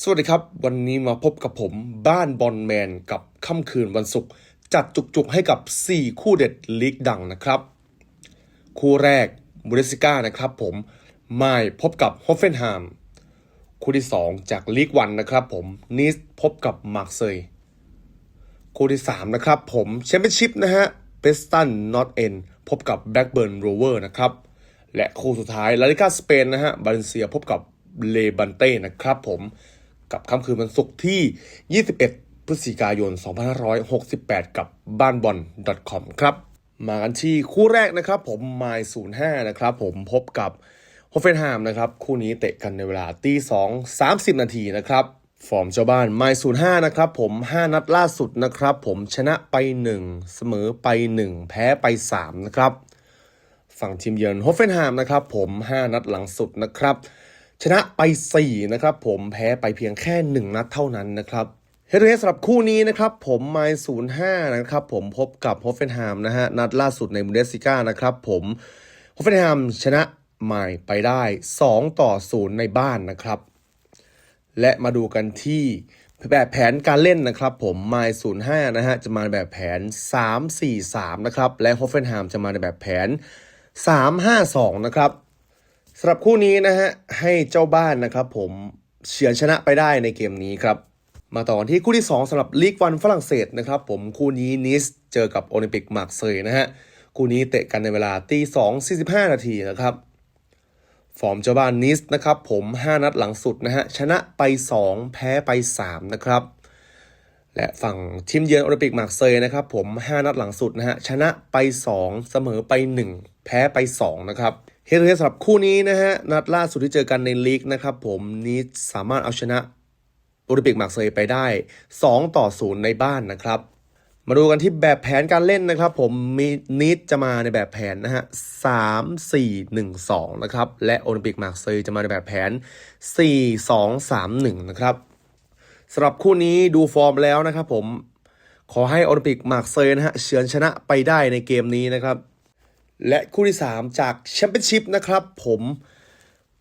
สวัสดีครับ วันนี้มาพบกับผมบ้านบอลแมนกับค่ำคืนวันศุกร์จัดจุกๆให้กับ 4 คู่เด็ดลีกดังนะครับ คู่แรกบูเดสิก้านะครับผมไมายพบกับฮอฟเฟนไฮมคู่ที่ 2 จากลีกวันนะครับผมนิสพบกับมาร์เซยคู่ที่ 3 นะครับผมแชมเปี้ยนชิพนะฮะเปสตันนอตเอ็นพบกับแบล็กเบิร์นโรเวอร์นะครับ และคู่สุดท้ายลาลิกาสเปนนะฮะบาเลนเซียพบกับเลบันเต้นะครับผม กับค่ำคืนวันศุกร์ที่ 21 พฤศจิกายน 2568 กับบ้านบอล .com ครับ มากันที่คู่แรกนะครับ ผมไมล์05 นะครับ ผมพบกับฮอฟเฟนไฮมนะครับ คู่นี้เตะกันในเวลาตี2 30 นาทีนะครับฟอร์มเจ้าบ้านไมล์05นย์ห้านะครับผม 5 นัดล่าสุดนะครับ ผมชนะไป 1 เสมอไป 1 แพ้ไป 3 นะครับ ฝั่งทีมเยือนฮอฟเฟนไฮมนะครับผม 5 นัดหลังสุดนะครับ ชนะไป 4 นะครับผมแพ้ไปเพียงแค่ 1 นัดเท่านั้นนะครับเฮดเฮสำหรับคู่นี้นะครับผมไมล์05นะครับผมพบกับฮอฟเฟนไฮมนะฮะนัดล่าสุดในบุนเดสซิก้านะครับผมฮอฟเฟนไฮมชนะไมล์ไปได้ 2 ต่อ 0 ในบ้านนะครับ และมาดูกันที่แบบแผนการเล่นนะครับผมไมล์05นะฮะจะมาแบบแผน 3-4-3 นะครับ และฮอฟเฟนไฮมจะมาในแบบแผน 3-5-2 นะครับ สำหรับคู่นี้นะฮะให้เจ้าบ้านนะครับผมเฉือนชนะไปได้ในเกมนี้ครับ มาต่อที่คู่ที่ 2สำหรับลีกวันฝรั่งเศสนะครับผมคู่นี้นิสเจอกับโอลิมปิกมาร์เซยนะฮะคู่นี้เตะกันในเวลาตีสองสี่สิบห้านาทีนะครับฟอร์มเจ้าบ้านนิสนะครับผม 5 นัดหลังสุดนะฮะชนะไป 2 แพ้ไป 3 นะครับ และฝั่งทีมเยือนโอลิมปิกมาร์เซยนะครับผม 5 นัดหลังสุดนะฮะชนะไป 2 เสมอไป 1 แพ้ไป 2 นะครับ เฮดเฮดสำหรับคู่นี้นะฮะ นัดล่าสุดที่เจอกันในลีกนะครับผมนิสสามารถเอาชนะโอลิมปิกมาร์เซยไปได้ 2 ต่อ 0 ในบ้านนะครับ มาดูกันที่แบบแผนการเล่นนะครับ ผมมีนิดจะมาในแบบแผนนะฮะสามสี่หนึ่งสองนะครับ และโอลิมปิกมาร์เซยจะมาในแบบแผนสี่สองสามหนึ่งนะครับสำหรับคู่นี้ดูฟอร์มแล้วนะครับผมขอให้โอลิมปิกมาร์เซยนะฮะเฉือนชนะไปได้ในเกมนี้นะครับ และคู่ที่ 3 จากแชมเปี้ยนชิพนะครับผม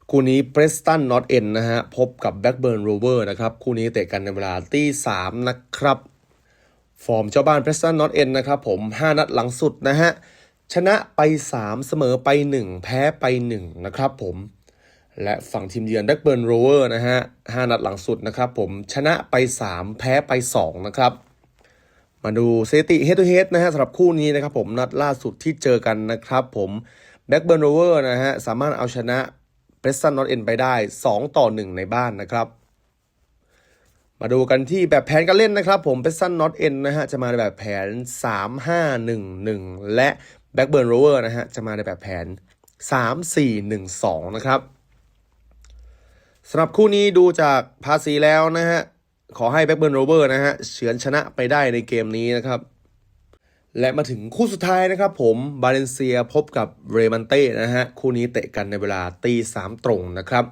คู่นี้เ r รสตันนอตเอ็นนะฮะ พบกับแบ็กเบิร์นโรเวอร์นะครับ คู่นี้เตะกันในเวลาตีสามนะครับ ฟอร์มเจ้าบ้าน Preston North End นะครับผม 5 นัดหลังสุดนะฮะ ชนะไป 3 เสมอไป 1 แพ้ไป 1 นะครับผม และฝั่งทีมเยือน Blackburn Rover นะฮะ 5 นัดหลังสุดนะครับผมชนะไป 3 แพ้ไป 2 นะครับ มาดูสถิติ head to head นะฮะสำหรับคู่นี้นะครับผมนัดล่าสุดที่เจอกันนะครับผม Blackburn Rover นะฮะสามารถเอาชนะ Preston North End ไปได้ 2 ต่อ 1 ในบ้านนะครับ มาดูกันที่แบบแผนการเล่นนะครับผมเป็นสั้นนอตเอ็นนะฮะจะมาในแบบแผน 3 5 1 1 และแบ็กเบิร์นโรเวอร์นะฮะจะมาในแบบแผน 3 4 1 2 นะครับสำหรับคู่นี้ดูจากภาษีแล้วนะฮะ ขอให้แบ็กเบิร์นโรเวอร์นะฮะเฉือนชนะไปได้ในเกมนี้นะครับ และมาถึงคู่สุดท้ายนะครับผมบาเลนเซียพบกับเรมันเต้นะฮะคู่นี้เตะกันในเวลาตีสามตรงนะครับ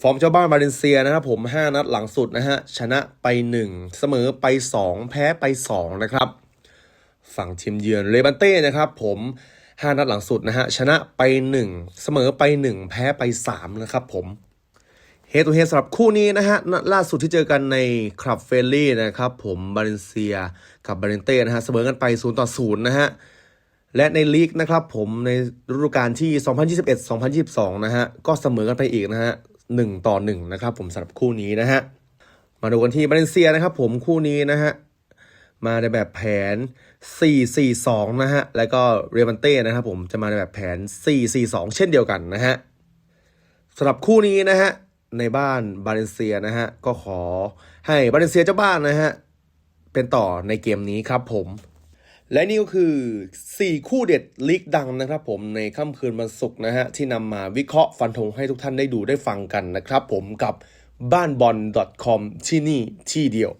ฟอร์มเจ้าบ้านบาเลนเซียนะครับผม 5 นัดหลังสุดนะฮะ ชนะไป 1 เสมอไป 2 แพ้ไป 2 นะครับ ฝั่งทีมเยือนเลบันเต้นะครับผม 5 นัดหลังสุดนะฮะ ชนะไป 1 เสมอไป 1 แพ้ไป 3 นะครับผม เฮตูเฮสำหรับคู่นี้นะฮะล่าสุดที่เจอกันในคลับเฟรนลี่นะครับผมบาเลนเซียกับบาเลนเต้นะฮะเสมอกันไป 0 ต่อ 0 นะฮะ และในลีกนะครับผมในฤดูกาลที่ 2021-2022 นะฮะ ก็เสมอกันไปอีกนะฮะหนึ่งต่อหนึ่งนะครับผมสำหรับคู่นี้นะฮะ มาดูกันที่บาเลนเซียนะครับผมคู่นี้นะฮะ มาในแบบแผน 4-4-2 นะฮะ แล้วก็เรบันเต้นะครับผมจะมาในแบบแผน 4-4-2 เช่นเดียวกันนะฮะสำหรับคู่นี้นะฮะ ในบ้านบาเลนเซียนะฮะ ก็ขอให้บาเลนเซียเจ้าบ้านนะฮะ เป็นต่อในเกมนี้ครับผม และนี่ก็คือ 4 คู่เด็ดลีกดังนะครับผมในค่ำคืนวันศุกร์นะฮะ ที่นำมาวิเคราะห์ฟันธงให้ทุกท่านได้ดูได้ฟังกันนะครับผมกับบ้านบอล .com ที่นี่ที่เดียว